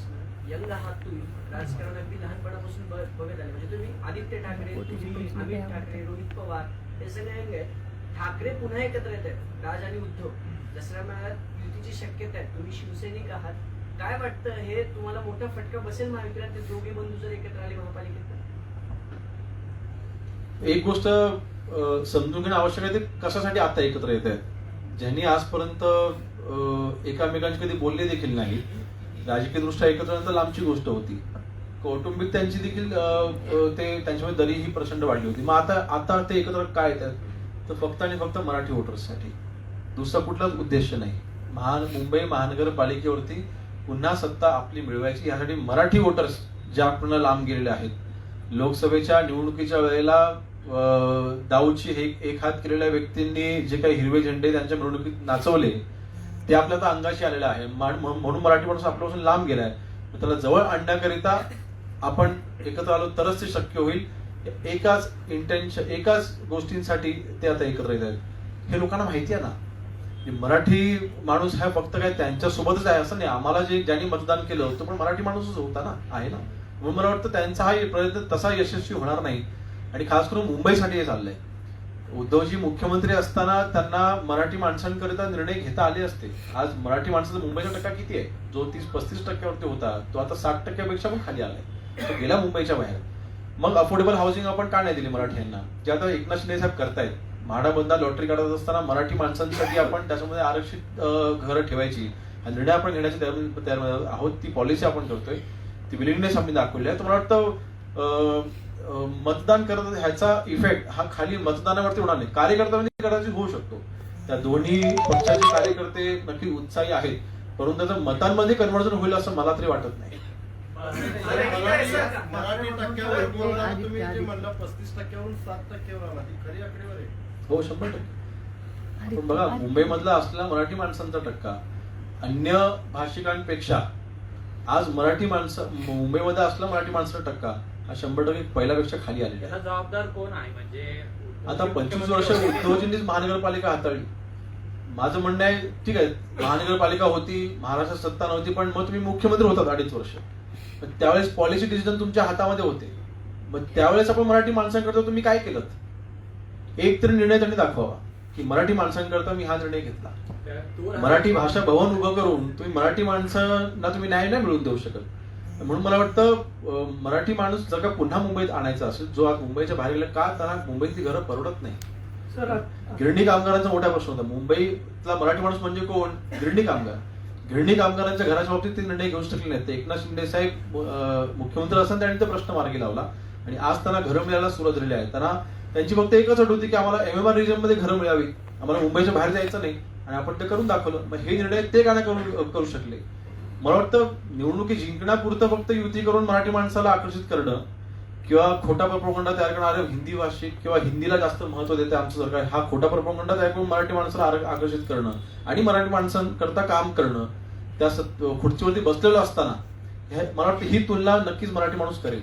प्रश्न यंग आहात तुम्ही राजकारण अगदी लहानपणापासून बघत आले. म्हणजे तुम्ही आदित्य ठाकरे तुम्ही अमित ठाकरे रोहित पवार हे सगळे यंग आहेत. ठाकरे पुन्हा एकत्र येत आहेत. राज आणि उद्धव. दसऱ्या मेळाव्यात युतीची शक्यता आहे. तुम्ही शिवसैनिक आहात. काय वाटतं? हे तुम्हाला मोठा फटका बसेल महाविद्यालयात ते दोघे बंधू जर एकत्र आले महापालिकेत? एक गोष्ट समजून घेणं आवश्यक आहे ते कशासाठी आता एकत्र येत आहेत? ज्यांनी आजपर्यंत एकामेकांशी कधी बोलले देखील नाही राजकीय दृष्ट्या एकत्र लांबची गोष्ट होती. कौटुंबिक त्यांची देखील ते त्यांच्यामध्ये दरी ही प्रचंड वाढली होती. मग आता आता ते एकत्र काय येतात? तर फक्त आणि फक्त मराठी वोटर्ससाठी. दुसरा कुठलाच उद्देश नाही. महान मुंबई महानगरपालिकेवरती पुन्हा सत्ता आपली मिळवायची. यासाठी मराठी वोटर्स ज्या पूर्ण लांब गेलेले आहेत. लोकसभेच्या निवडणुकीच्या वेळेला दाऊदची हे एक हात केलेल्या व्यक्तींनी जे काही हिरवे झेंडे त्यांच्या मिरवणुकीत नाचवले ते आपल्या आता अंगाशी आलेलं आहे. म्हणून मराठी माणूस आपल्यापासून लांब गेलाय. त्याला जवळ आणण्याकरिता आपण एकत्र आलो तरच ते शक्य होईल. एकाच इंटेन्शन एकाच गोष्टींसाठी ते आता एकत्र येत आहेत. हे लोकांना माहिती आहे ना? की मराठी माणूस हा फक्त काय त्यांच्यासोबतच आहे असं नाही. आम्हाला जे ज्यांनी मतदान केलं तो पण मराठी माणूसच होता ना? आहे ना? म्हणून मला वाटतं त्यांचा हा प्रयत्न तसा यशस्वी होणार नाही. आणि खास करून मुंबईसाठी हे चाललंय. उद्धवजी मुख्यमंत्री असताना त्यांना मराठी माणसांकरिता निर्णय घेता आले असते. आज मराठी माणसाचा मुंबईचा टक्का किती आहे? जो तीस पस्तीस टक्क्यावरती होता तो आता साठ टक्क्यापेक्षा पण खाली आलाय. तो गेला मुंबईच्या बाहेर. मग अफोर्डेबल हाऊसिंग आपण का नाही दिली मराठ्यांना? जे आता एकनाथ शिंदे साहेब करतायत. म्हाडामधला लॉटरी काढत असताना मराठी माणसांसाठी आपण त्याच्यामध्ये आरक्षित घरं ठेवायची. हा निर्णय आपण घेण्याची तयार तयार आहोत. ती पॉलिसी आपण करतोय. ती विलिंगनेस आम्ही दाखवली आहे. तर मला वाटतं मतदान करत ह्याचा इफेक्ट हा खाली मतदानावरती होणार नाही. कार्यकर्त्यांनी कदाचित होऊ शकतो. त्या दोन्ही पक्षाचे कार्यकर्ते नक्की उत्साही आहेत. परंतु त्याचं मतांमध्ये कन्व्हर्जन होईल असं मला तरी वाटत नाही. ही. हो शंभर टक्के. पण बघा मुंबईमधला असलेला मराठी माणसांचा टक्का अन्य भाषिकांपेक्षा आज मराठी माणसं मुंबईमध्ये असला मराठी माणसाचा टक्का हा शंभर टक्के पहिल्यापेक्षा खाली आलेला त्याला आहे जबाबदार कोण आहे? म्हणजे आता पंचवीस वर्ष उद्धवजींनीच महानगरपालिका हाताळली. माझं म्हणणं आहे ठीक आहे महानगरपालिका होती महाराष्ट्रात सत्ता नव्हती पण मग तुम्ही मुख्यमंत्री होतात अडीच वर्ष. पण त्यावेळेस पॉलिसी डिसिजन तुमच्या हातामध्ये होते. मग त्यावेळेस आपण मराठी माणसांकरता तुम्ही काय केलं? एक तरी निर्णय त्यांनी दाखवावा की मराठी माणसांकरता मी हा निर्णय घेतला. मराठी भाषा भवन उभं करून तुम्ही मराठी माणसांना तुम्ही न्याय नाही मिळवून देऊ शकत. म्हणून मला वाटतं मराठी माणूस जर का पुन्हा मुंबईत आणायचा असेल जो आज मुंबईच्या बाहेर गेला का त्यांना मुंबईतली घरं परवडत नाही? सर गिरणी कामगारांचा मोठा प्रश्न होता. मुंबईतला मराठी माणूस म्हणजे कोण? गिरणी कामगार. गिरणी कामगारांच्या घराच्या बाबतीत ते निर्णय घेऊ शकले नाहीत. एकनाथ शिंदे साहेब मुख्यमंत्री असताना त्यांनी तो प्रश्न मार्गी लावला. आणि आज त्यांना घरं मिळायला सुरुवात झालेली आहे. त्यांना त्यांची फक्त एकच अट होती की आम्हाला एम एम आर रिजनमध्ये घरं मिळावी आम्हाला मुंबईच्या बाहेर जायचं नाही. आणि आपण ते करून दाखवलं. मग हे निर्णय ते का नाही करू करू शकले? मला वाटतं निवडणुकी जिंकण्यापुरतं फक्त युती करून मराठी माणसाला आकर्षित करणं किंवा खोटा प्रपोगंडा तयार करणारे हिंदी भाषिक किंवा हिंदीला जास्त महत्त्व देते आमचं सरकार हा खोटा प्रपोगंडा तयार करून मराठी माणसाला आकर्षित करणं आणि मराठी माणसांकरता काम करणं त्या खुर्चीवरती बसलेलं असताना हे- मला वाटतं ही तुलना नक्कीच मराठी माणूस करेल.